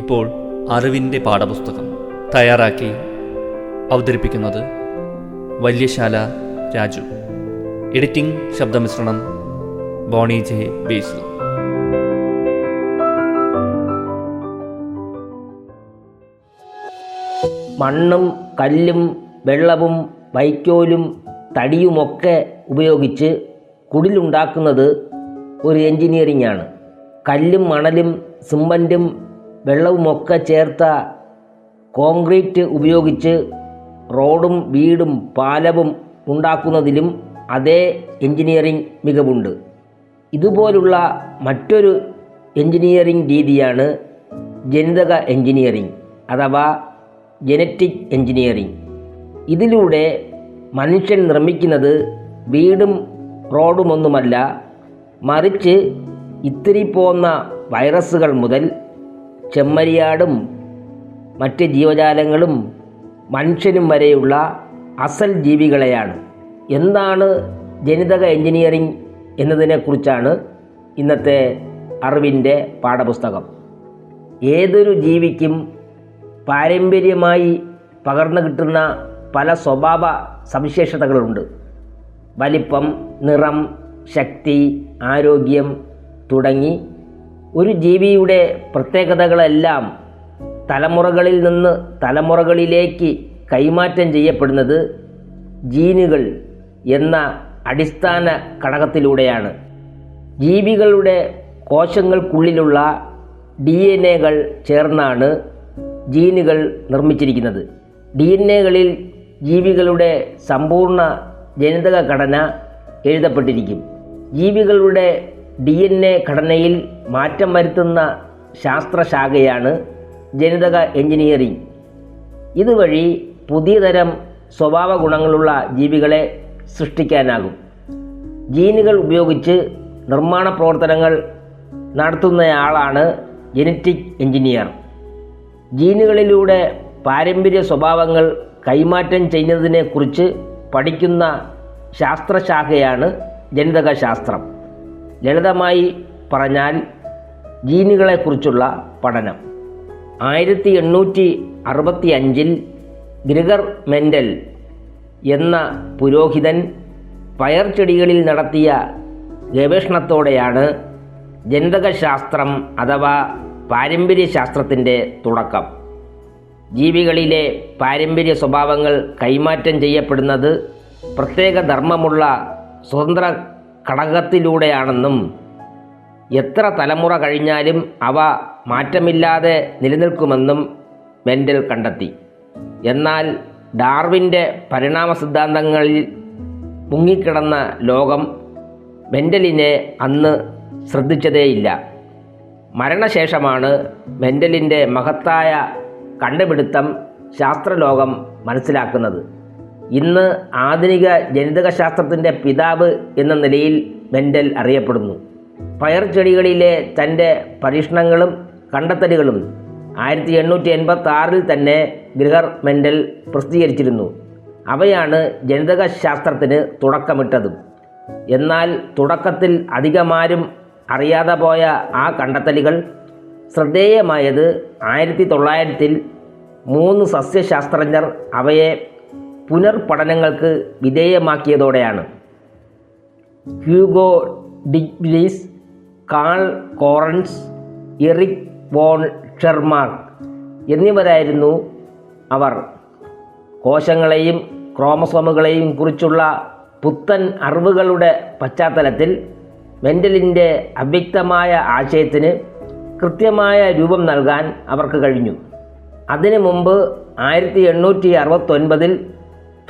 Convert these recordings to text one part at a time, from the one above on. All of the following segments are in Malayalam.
ഇപ്പോൾ അറിവിന്റെ പാഠപുസ്തകം തയ്യാറാക്കി അവതരിപ്പിക്കുന്നത് വല്യശാല രാജു. എഡിറ്റിംഗ് ശബ്ദമിശ്രണം ബോണി ജെ ബേസ്ലു മണ്ണും കല്ലും വെള്ളവും വൈക്കോലും തടിയുമൊക്കെ ഉപയോഗിച്ച് കുടിലുണ്ടാക്കുന്നത് ഒരു എൻജിനീയറിംഗ് ആണ്. കല്ലും മണലും സിമന്റും വെള്ളവുമൊക്കെ ചേർത്ത കോൺക്രീറ്റ് ഉപയോഗിച്ച് റോഡും വീടും പാലവും ഉണ്ടാക്കുന്നതിലും അതേ എഞ്ചിനീയറിംഗ് മികവുണ്ട്. ഇതുപോലുള്ള മറ്റൊരു എഞ്ചിനീയറിംഗ് രീതിയാണ് ജനിതക എഞ്ചിനീയറിംഗ് അഥവാ ജനറ്റിക് എഞ്ചിനീയറിംഗ് ഇതിലൂടെ മനുഷ്യൻ നിർമ്മിക്കുന്നത് വീടും റോഡുമൊന്നുമല്ല മറിച്ച് ഇത്തിരി പോന്ന വൈറസുകൾ മുതൽ ചെമ്മരിയാടും മറ്റ് ജീവജാലങ്ങളും മനുഷ്യനും വരെയുള്ള അസൽ ജീവികളെയാണ്. എന്താണ് ജനിതക എഞ്ചിനീയറിംഗ് എന്നതിനെക്കുറിച്ചാണ് ഇന്നത്തെ അറിവിന്റെ പാഠപുസ്തകം. ഏതൊരു ജീവിക്കും പാരമ്പര്യമായി പകർന്നു കിട്ടുന്ന പല സ്വഭാവ സവിശേഷതകളുണ്ട്. വലിപ്പം നിറം ശക്തി ആരോഗ്യം തുടങ്ങി ഒരു ജീവിയുടെ പ്രത്യേകതകളെല്ലാം തലമുറകളിൽ നിന്ന് തലമുറകളിലേക്ക് കൈമാറ്റം ചെയ്യപ്പെടുന്നത് ജീനുകൾ എന്ന അടിസ്ഥാന ഘടകത്തിലൂടെയാണ്. ജീവികളുടെ കോശങ്ങൾക്കുള്ളിലുള്ള ഡി എൻ എകൾ ചേർന്നാണ് ജീനുകൾ നിർമ്മിച്ചിരിക്കുന്നത്. ഡി എൻ എകളിൽ ജീവികളുടെ സമ്പൂർണ ജനിതക ഘടന എഴുതപ്പെട്ടിരിക്കും. ജീവികളുടെ ഡി എൻ എ ഘടനയിൽ മാറ്റം വരുത്തുന്ന ശാസ്ത്രശാഖയാണ് ജനിതക എഞ്ചിനീയറിംഗ്. ഇതുവഴി പുതിയ തരം സ്വഭാവ ഗുണങ്ങളുള്ള ജീവികളെ സൃഷ്ടിക്കാനാകും. ജീനുകൾ ഉപയോഗിച്ച് നിർമ്മാണ പ്രവർത്തനങ്ങൾ നടത്തുന്നയാളാണ് ജനറ്റിക് എഞ്ചിനീയർ. ജീനുകളിലൂടെ പാരമ്പര്യ സ്വഭാവങ്ങൾ കൈമാറ്റം ചെയ്യുന്നതിനെക്കുറിച്ച് പഠിക്കുന്ന ശാസ്ത്രശാഖയാണ് ജനിതക ശാസ്ത്രം ലളിതമായി പറഞ്ഞാൽ ജീനുകളെക്കുറിച്ചുള്ള പഠനം. ആയിരത്തി എണ്ണൂറ്റി അറുപത്തി അഞ്ചിൽ ഗ്രിഗർ മെൻഡൽ എന്ന പുരോഹിതൻ പയർ ചെടികളിൽ നടത്തിയ ഗവേഷണത്തോടെയാണ് ജനിതകശാസ്ത്രം അഥവാ പാരമ്പര്യശാസ്ത്രത്തിന്റെ തുടക്കം. ജീവികളിലെ പാരമ്പര്യ സ്വഭാവങ്ങൾ കൈമാറ്റം ചെയ്യപ്പെടുന്നത് പ്രത്യേക ധർമ്മമുള്ള സ്വതന്ത്ര ഘടകത്തിലൂടെയാണെന്നും എത്ര തലമുറ കഴിഞ്ഞാലും അവ മാറ്റമില്ലാതെ നിലനിൽക്കുമെന്നും മെൻഡൽ കണ്ടെത്തി. എന്നാൽ ഡാർവിന്റെ പരിണാമ സിദ്ധാന്തങ്ങളിൽ മുങ്ങിക്കിടന്ന ലോകം മെൻഡലിനെ അന്ന് ശ്രദ്ധിച്ചതേയില്ല. മരണശേഷമാണ് മെൻഡലിന്റെ മഹത്തായ കണ്ടുപിടുത്തം ശാസ്ത്രലോകം മനസ്സിലാക്കുന്നത്. ഇന്ന് ആധുനിക ജനിതകശാസ്ത്രത്തിന്റെ പിതാവ് എന്ന നിലയിൽ മെൻഡൽ അറിയപ്പെടുന്നു. പയർ ചെടികളിലെ തന്റെ പരീക്ഷണങ്ങളും കണ്ടെത്തലുകളും ആയിരത്തി എണ്ണൂറ്റി എൺപത്തി ആറിൽ തന്നെ ഗ്രഹർ മെൻഡൽ പ്രസിദ്ധീകരിച്ചിരുന്നു. അവയാണ് ജനിതകശാസ്ത്രത്തിന് തുടക്കമിട്ടതും. എന്നാൽ തുടക്കത്തിൽ അധികമാരും അറിയാതെ പോയ ആ കണ്ടെത്തലുകൾ ശ്രദ്ധേയമായത് ആയിരത്തി തൊള്ളായിരത്തിൽ മൂന്ന് സസ്യശാസ്ത്രജ്ഞർ അവയെ പുനർപഠനങ്ങൾക്ക് വിധേയമാക്കിയതോടെയാണ്. Hugo de Vries Karl Correns Erich von Tschermak എന്നിവരായിരുന്നു അവർ. കോശങ്ങളെയും ക്രോമസോമുകളെയും കുറിച്ചുള്ള പുത്തൻ അറിവുകളുടെ പശ്ചാത്തലത്തിൽ മെന്റലിന്റെ അവ്യക്തമായ ആശയത്തിന് കൃത്യമായ രൂപം നൽകാൻ അവർക്ക് കഴിഞ്ഞു. അതിനു മുമ്പ് ആയിരത്തി എണ്ണൂറ്റി അറുപത്തൊൻപതിൽ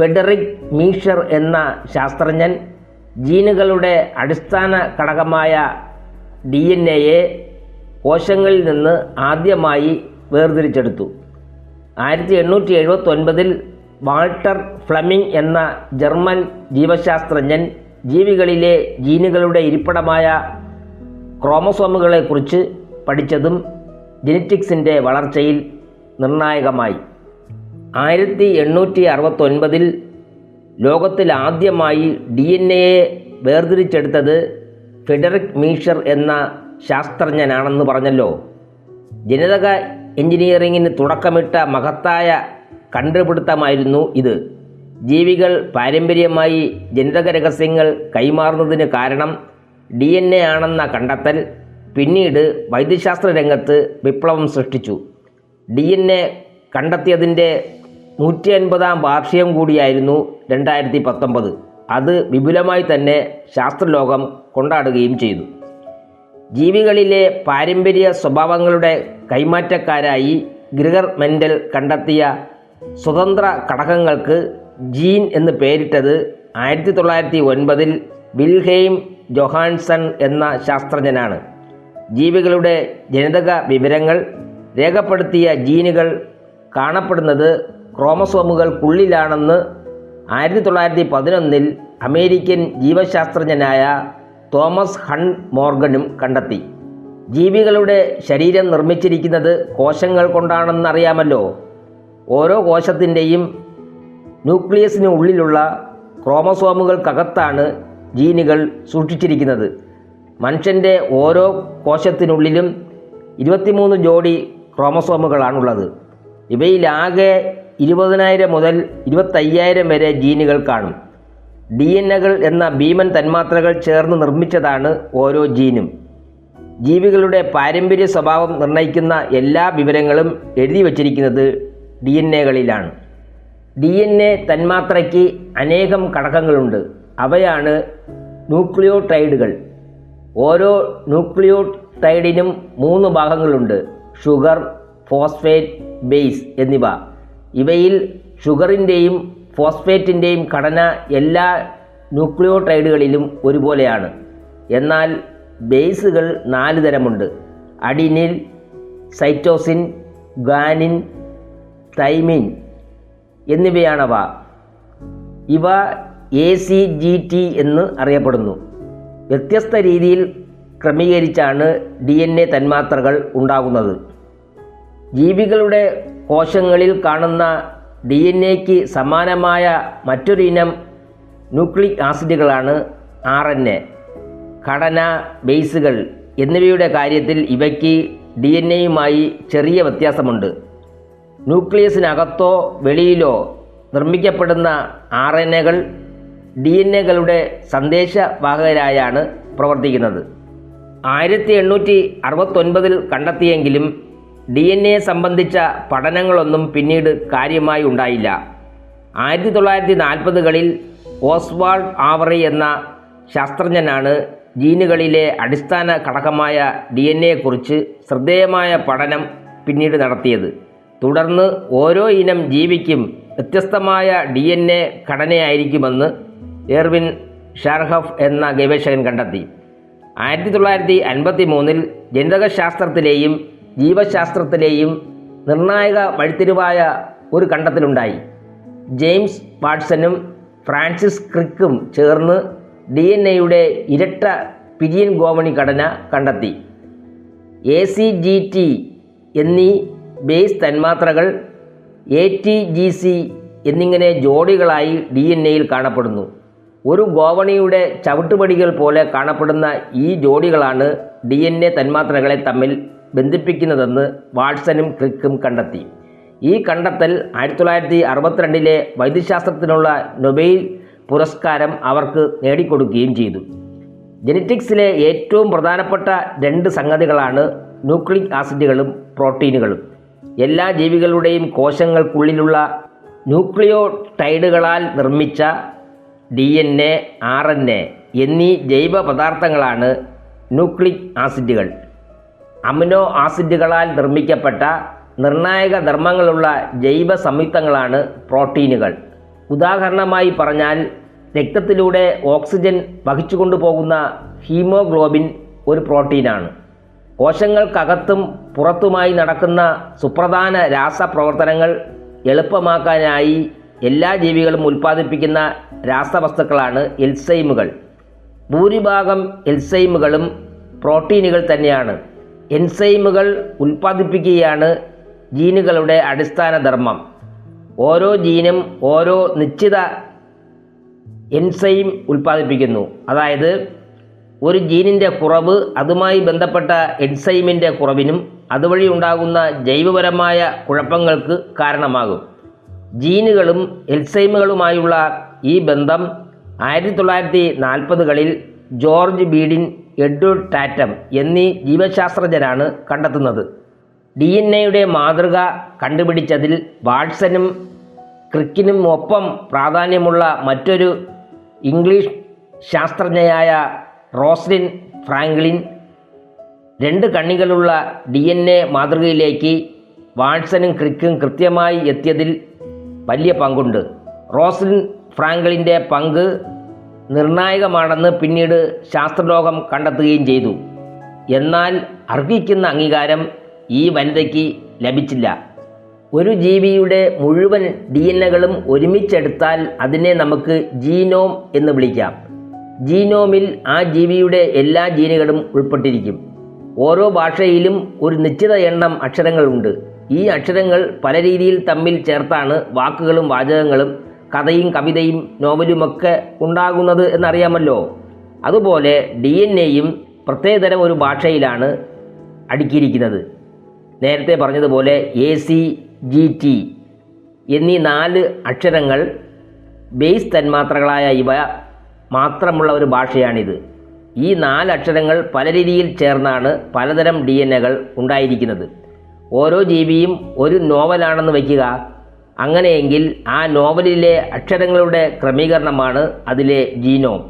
ഫെഡറിക് മീഷർ എന്ന ശാസ്ത്രജ്ഞൻ ജീനുകളുടെ അടിസ്ഥാന ഘടകമായ ഡി എൻ എയെ കോശങ്ങളിൽ നിന്ന് ആദ്യമായി വേർതിരിച്ചെടുത്തു. ആയിരത്തി എണ്ണൂറ്റി എഴുപത്തൊൻപതിൽ വാൾട്ടർ ഫ്ലമിംഗ് എന്ന ജർമ്മൻ ജീവശാസ്ത്രജ്ഞൻ ജീവികളിലെ ജീനുകളുടെ ഇരിപ്പിടമായ ക്രോമസോമുകളെക്കുറിച്ച് പഠിച്ചതും ജെനറ്റിക്സിന്റെ വളർച്ചയിൽ നിർണായകമായി. ആയിരത്തി എണ്ണൂറ്റി അറുപത്തൊൻപതിൽ ലോകത്തിൽ ആദ്യമായി ഡി എൻ എയെ വേർതിരിച്ചെടുത്തത് ഫെഡറിക് മീഷർ എന്ന ശാസ്ത്രജ്ഞനാണെന്ന് പറഞ്ഞല്ലോ. ജനിതക എഞ്ചിനീയറിംഗിന് തുടക്കമിട്ട മഹത്തായ കണ്ടുപിടുത്തമായിരുന്നു ഇത്. ജീവികൾ പാരമ്പര്യമായി ജനിതക രഹസ്യങ്ങൾ കൈമാറുന്നതിന് കാരണം ഡി എൻ എ ആണെന്ന കണ്ടെത്തൽ പിന്നീട് വൈദ്യശാസ്ത്ര രംഗത്ത് വിപ്ലവം സൃഷ്ടിച്ചു. ഡി എൻ എ കണ്ടെത്തിയതിന്റെ നൂറ്റി അൻപതാം വാർഷികം കൂടിയായിരുന്നു രണ്ടായിരത്തി പത്തൊമ്പത് അത് വിപുലമായി തന്നെ ശാസ്ത്രലോകം കൊണ്ടാടുകയും ചെയ്തു. ജീവികളിലെ പാരമ്പര്യ സ്വഭാവങ്ങളുടെ കൈമാറ്റക്കാരായി ഗ്രിഗർ മെൻഡൽ കണ്ടെത്തിയ സ്വതന്ത്ര ഘടകങ്ങൾക്ക് ജീൻ എന്ന് പേരിട്ടത് ആയിരത്തി തൊള്ളായിരത്തി ഒൻപതിൽ വിൽഹെയിം ജൊഹാൻസൺ എന്ന ശാസ്ത്രജ്ഞനാണ്. ജീവികളുടെ ജനിതക വിവരങ്ങൾ രേഖപ്പെടുത്തിയ ജീനുകൾ കാണപ്പെടുന്നത് ക്രോമസോമുകൾക്കുള്ളിലാണെന്ന് ആയിരത്തി തൊള്ളായിരത്തി പതിനൊന്നിൽ അമേരിക്കൻ ജീവശാസ്ത്രജ്ഞനായ തോമസ് ഹൺ മോർഗനും കണ്ടെത്തി. ജീവികളുടെ ശരീരം നിർമ്മിച്ചിരിക്കുന്നത് കോശങ്ങൾ കൊണ്ടാണെന്നറിയാമല്ലോ ഓരോ കോശത്തിന്റെയും ന്യൂക്ലിയസിന് ഉള്ളിലുള്ള ക്രോമസോമുകൾക്കകത്താണ് ജീനുകൾ സൂക്ഷിച്ചിരിക്കുന്നത്. മനുഷ്യന്റെ ഓരോ കോശത്തിനുള്ളിലും ഇരുപത്തിമൂന്ന് ജോഡി ക്രോമസോമുകളാണുള്ളത്. ഇവയിലാകെ ഇരുപതിനായിരം മുതൽ ഇരുപത്തയ്യായിരം വരെ ജീനുകൾ കാണും. ഡി എൻ എകൾ എന്ന ഭീമൻ തന്മാത്രകൾ ചേർന്ന് നിർമ്മിച്ചതാണ് ഓരോ ജീനും. ജീവികളുടെ പാരമ്പര്യ സ്വഭാവം നിർണയിക്കുന്ന എല്ലാ വിവരങ്ങളും എഴുതി വച്ചിരിക്കുന്നത് ഡി എൻ എകളിലാണ് ഡി എൻ എ തന്മാത്രയ്ക്ക് അനേകം ഘടകങ്ങളുണ്ട്. അവയാണ് ന്യൂക്ലിയോടൈഡുകൾ. ഓരോ ന്യൂക്ലിയോടൈഡിനും മൂന്ന് ഭാഗങ്ങളുണ്ട്. ഷുഗർ ഫോസ്ഫേറ്റ് ബേസ് എന്നിവ. ഇവയിൽ ഷുഗറിന്റെയും ഫോസ്ഫേറ്റിന്റെയും ഘടന എല്ലാ ന്യൂക്ലിയോടൈഡുകളിലും ഒരുപോലെയാണ്. എന്നാൽ ബേസുകൾ നാല് തരമുണ്ട്. അഡിനിൽ സൈറ്റോസിൻ ഗാനിൻ തൈമിൻ എന്നിവയാണവ. ഇവ എ സി ജി ടി എന്ന് അറിയപ്പെടുന്നു. വ്യത്യസ്ത രീതിയിൽ ക്രമീകരിച്ചാണ് ഡി എൻ എ തന്മാത്രകൾ ഉണ്ടാകുന്നത്. ജീവികളുടെ കോശങ്ങളിൽ കാണുന്ന ഡി എൻ എക്ക് സമാനമായ മറ്റൊരു ഇനം ന്യൂക്ലിക് ആസിഡുകളാണ് ആർ എൻ എ ഘടന ബേസുകൾ എന്നിവയുടെ കാര്യത്തിൽ ഇവയ്ക്ക് ഡി എൻ എയുമായി ചെറിയ വ്യത്യാസമുണ്ട്. ന്യൂക്ലിയസിനകത്തോ വെളിയിലോ നിർമ്മിക്കപ്പെടുന്ന ആർ എൻ എകൾ ഡി എൻ എകളുടെ സന്ദേശവാഹകരായാണ് പ്രവർത്തിക്കുന്നത്. ആയിരത്തി എണ്ണൂറ്റി അറുപത്തൊൻപതിൽ കണ്ടെത്തിയെങ്കിലും ഡി എൻ എ സംബന്ധിച്ച പഠനങ്ങളൊന്നും പിന്നീട് കാര്യമായി ഉണ്ടായില്ല. ആയിരത്തി തൊള്ളായിരത്തി നാൽപ്പതുകളിൽ ഓസ്വാൾഡ് ആവറി എന്ന ശാസ്ത്രജ്ഞനാണ് ജീനുകളിലെ അടിസ്ഥാന ഘടകമായ ഡി എൻ എയെക്കുറിച്ച് ശ്രദ്ധേയമായ പഠനം പിന്നീട് നടത്തിയത്. തുടർന്ന് ഓരോ ഇനം ജീവിക്കും വ്യത്യസ്തമായ ഡി എൻ എ ഘടനയായിരിക്കുമെന്ന് എർവിൻ ഷാർഹഫ് എന്ന ഗവേഷകൻ കണ്ടെത്തി. ആയിരത്തി തൊള്ളായിരത്തി അൻപത്തി മൂന്നിൽ ജനിതകശാസ്ത്രത്തിലെയും ജീവശാസ്ത്രത്തിലെയും നിർണായക വഴിത്തിരിവായ ഒരു കണ്ടെത്തലുണ്ടായി. ജെയിംസ് വാട്സനും ഫ്രാൻസിസ് ക്രിക്കും ചേർന്ന് ഡി എൻ എയുടെ ഇരട്ട പിരിയൻ ഗോവണി ഘടന കണ്ടെത്തി. എ സി ജി ടി എന്നീ ബേസ് തന്മാത്രകൾ എ ടി ജി സി എന്നിങ്ങനെ ജോഡികളായി ഡി എൻ എയിൽ കാണപ്പെടുന്നു. ഒരു ഗോവണിയുടെ ചവിട്ടുപടികൾ പോലെ കാണപ്പെടുന്ന ഈ ജോഡികളാണ് ഡി എൻ എ തന്മാത്രകളെ തമ്മിൽ ബന്ധിപ്പിക്കുന്നതെന്ന് വാട്സനും ക്രിക്കും കണ്ടെത്തി. ഈ കണ്ടെത്തൽ ആയിരത്തി തൊള്ളായിരത്തി അറുപത്തിരണ്ടിലെ വൈദ്യശാസ്ത്രത്തിനുള്ള നൊബേൽ പുരസ്കാരം അവർക്ക് നേടിക്കൊടുക്കുകയും ചെയ്തു. ജെനറ്റിക്സിലെ ഏറ്റവും പ്രധാനപ്പെട്ട രണ്ട് സംഗതികളാണ് ന്യൂക്ലിക് ആസിഡുകളും പ്രോട്ടീനുകളും. എല്ലാ ജീവികളുടെയും കോശങ്ങൾക്കുള്ളിലുള്ള ന്യൂക്ലിയോടൈഡുകളാൽ നിർമ്മിച്ച D N A R N A എന്നീ ജൈവ പദാർത്ഥങ്ങളാണ് ന്യൂക്ലിക് ആസിഡുകൾ. അമിനോ ആസിഡുകളാൽ നിർമ്മിക്കപ്പെട്ട നിർണായക ധർമ്മങ്ങളുള്ള ജൈവ സംയുക്തങ്ങളാണ് പ്രോട്ടീനുകൾ. ഉദാഹരണമായി പറഞ്ഞാൽ രക്തത്തിലൂടെ ഓക്സിജൻ വഹിച്ചു കൊണ്ടുപോകുന്ന ഹീമോഗ്ലോബിൻ ഒരു പ്രോട്ടീനാണ്. കോശങ്ങൾക്കകത്തും പുറത്തുമായി നടക്കുന്ന സുപ്രധാന രാസപ്രവർത്തനങ്ങൾ എളുപ്പമാക്കാനായി എല്ലാ ജീവികളും ഉൽപ്പാദിപ്പിക്കുന്ന രാസവസ്തുക്കളാണ് എൽസൈമുകൾ. ഭൂരിഭാഗം എൽസൈമുകളും പ്രോട്ടീനുകൾ തന്നെയാണ്. എൻസൈമുകൾ ഉൽപ്പാദിപ്പിക്കുകയാണ് ജീനുകളുടെ അടിസ്ഥാന ധർമ്മം. ഓരോ ജീനും ഓരോ നിശ്ചിത എൻസൈം ഉൽപ്പാദിപ്പിക്കുന്നു. അതായത് ഒരു ജീനിന്റെ കുറവ് അതുമായി ബന്ധപ്പെട്ട എൻസൈമിന്റെ കുറവിനും അതുവഴി ഉണ്ടാകുന്ന ജൈവപരമായ കുഴപ്പങ്ങൾക്ക് കാരണമാകും. ജീനുകളും എൽസൈമുകളുമായുള്ള ഈ ബന്ധം ആയിരത്തി തൊള്ളായിരത്തി നാൽപ്പതുകളിൽ ജോർജ് ബീഡിൻ എഡ്വേർഡ് ടാറ്റം എന്നീ ജീവശാസ്ത്രജ്ഞരാണ് കണ്ടെത്തുന്നത്. ഡി എൻ എയുടെ മാതൃക കണ്ടുപിടിച്ചതിൽ വാട്സനും ക്രിക്കിനും ഒപ്പം പ്രാധാന്യമുള്ള മറ്റൊരു ഇംഗ്ലീഷ് ശാസ്ത്രജ്ഞയായ റോസ്ലിൻ ഫ്രാങ്ക്ലിൻ രണ്ട് കണ്ണികളുള്ള ഡി എൻ എ മാതൃകയിലേക്ക് വാട്സനും ക്രിക്കും കൃത്യമായി എത്തിയതിൽ വലിയ പങ്കുണ്ട്. റോസ്ലിൻ ഫ്രാങ്ക്ലിന്റെ പങ്ക് നിർണായകമാണെന്ന് പിന്നീട് ശാസ്ത്രലോകം കണ്ടെത്തുകയും ചെയ്തു. എന്നാൽ അർഹിക്കുന്ന അംഗീകാരം ഈ വനിതയ്ക്ക് ലഭിച്ചില്ല. ഒരു ജീവിയുടെ മുഴുവൻ ഡി എൻ എകളും ഒരുമിച്ചെടുത്താൽ അതിനെ നമുക്ക് ജീനോം എന്ന് വിളിക്കാം. ജീനോമിൽ ആ ജീവിയുടെ എല്ലാ ജീനുകളും ഉൾപ്പെട്ടിരിക്കും. ഓരോ ഭാഷയിലും ഒരു നിശ്ചിത എണ്ണം അക്ഷരങ്ങളുണ്ട്. ഈ അക്ഷരങ്ങൾ പല രീതിയിൽ തമ്മിൽ ചേർത്താണ് വാക്കുകളും വാചകങ്ങളും കഥയും കവിതയും നോവലുമൊക്കെ ഉണ്ടാകുന്നത് എന്നറിയാമല്ലോ. അതുപോലെ ഡി എൻ എയും പ്രത്യേകതരം ഒരു ഭാഷയിലാണ് അടുക്കിയിരിക്കുന്നത്. നേരത്തെ പറഞ്ഞതുപോലെ എ സി ജി ടി എന്നീ നാല് അക്ഷരങ്ങൾ ബേസ് തന്മാത്രകളായ ഇവ മാത്രമുള്ള ഒരു ഭാഷയാണിത്. ഈ നാല് അക്ഷരങ്ങൾ പല രീതിയിൽ ചേർന്നാണ് പലതരം ഡി എൻ എകൾ ഉണ്ടായിരിക്കുന്നത്. ഓരോ ജീവിയും ഒരു നോവലാണെന്ന് വയ്ക്കുക അങ്ങനെയെങ്കിൽ ആ നോവലിലെ അക്ഷരങ്ങളുടെ ക്രമീകരണമാണ് അതിലെ ജീനോം.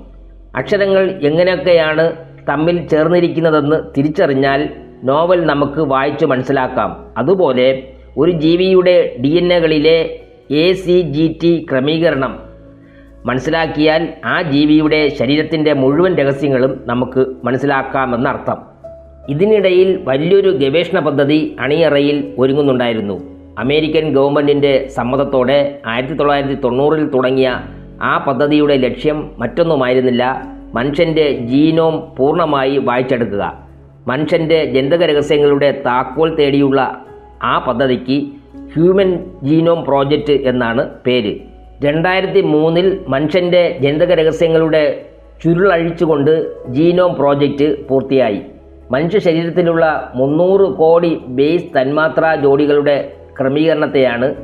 അക്ഷരങ്ങൾ എങ്ങനെയൊക്കെയാണ് തമ്മിൽ ചേർന്നിരിക്കുന്നതെന്ന് തിരിച്ചറിഞ്ഞാൽ നോവൽ നമുക്ക് വായിച്ചു മനസ്സിലാക്കാം. അതുപോലെ ഒരു ജീവിയുടെ ഡി എൻ എകളിലെ എ സി ജി ടി ക്രമീകരണം മനസ്സിലാക്കിയാൽ ആ ജീവിയുടെ ശരീരത്തിന്റെ മുഴുവൻ രഹസ്യങ്ങളും നമുക്ക് മനസ്സിലാക്കാമെന്നർത്ഥം ഇതിനിടയിൽ വലിയൊരു ഗവേഷണ പദ്ധതി അണിയറയിൽ ഒരുങ്ങുന്നുണ്ടായിരുന്നു. അമേരിക്കൻ ഗവൺമെന്റിന്റെ സമ്മതത്തോടെ ആയിരത്തി തൊള്ളായിരത്തി തൊണ്ണൂറിൽ തുടങ്ങിയ ആ പദ്ധതിയുടെ ലക്ഷ്യം മറ്റൊന്നുമായിരുന്നില്ല. മനുഷ്യന്റെ ജീനോം പൂർണമായി വായിച്ചെടുക്കുക. മനുഷ്യന്റെ ജനിതക രഹസ്യങ്ങളുടെ താക്കോൽ തേടിയുള്ള ആ പദ്ധതിക്ക് ഹ്യൂമൻ ജീനോം പ്രോജക്റ്റ് എന്നാണ് പേര്. രണ്ടായിരത്തി മൂന്നിൽ മനുഷ്യന്റെ ജനിതക രഹസ്യങ്ങളുടെ ചുരുളഴിച്ചുകൊണ്ട് ജീനോം പ്രോജക്റ്റ് പൂർത്തിയായി. മനുഷ്യ ശരീരത്തിലുള്ള മുന്നൂറ് കോടി ബേസ് തന്മാത്രാ ജോഡികളുടെ ക്രമീകരണത്തെയാണ്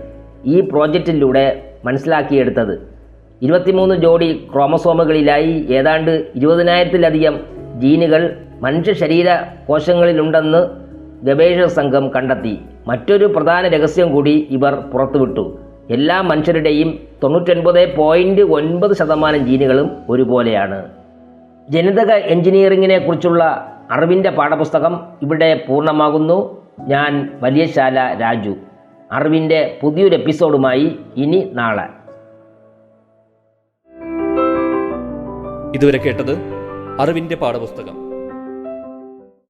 ഈ പ്രോജക്റ്റിലൂടെ മനസ്സിലാക്കിയെടുത്തത്. ഇരുപത്തിമൂന്ന് ജോഡി ക്രോമസോമുകളിലായി ഏതാണ്ട് ഇരുപതിനായിരത്തിലധികം ജീനുകൾ മനുഷ്യ ശരീര കോശങ്ങളിലുണ്ടെന്ന് ഗവേഷക സംഘം കണ്ടെത്തി. മറ്റൊരു പ്രധാന രഹസ്യം കൂടി ഇവർ പുറത്തുവിട്ടു. എല്ലാ മനുഷ്യരുടെയും തൊണ്ണൂറ്റൊൻപത് പോയിന്റ് ഒൻപത് ശതമാനം ജീനുകളും ഒരുപോലെയാണ്. ജനിതക എഞ്ചിനീയറിങ്ങിനെ കുറിച്ചുള്ള അറിവിന്റെ പാഠപുസ്തകം ഇവിടെ പൂർണമാകുന്നു. ഞാൻ വലിയശാല രാജു. അറിവിന്റെ പുതിയൊരു എപ്പിസോഡുമായി ഇനി നാളെ. ഇതുവരെ കേട്ടത് അറിവിന്റെ പാഠപുസ്തകം.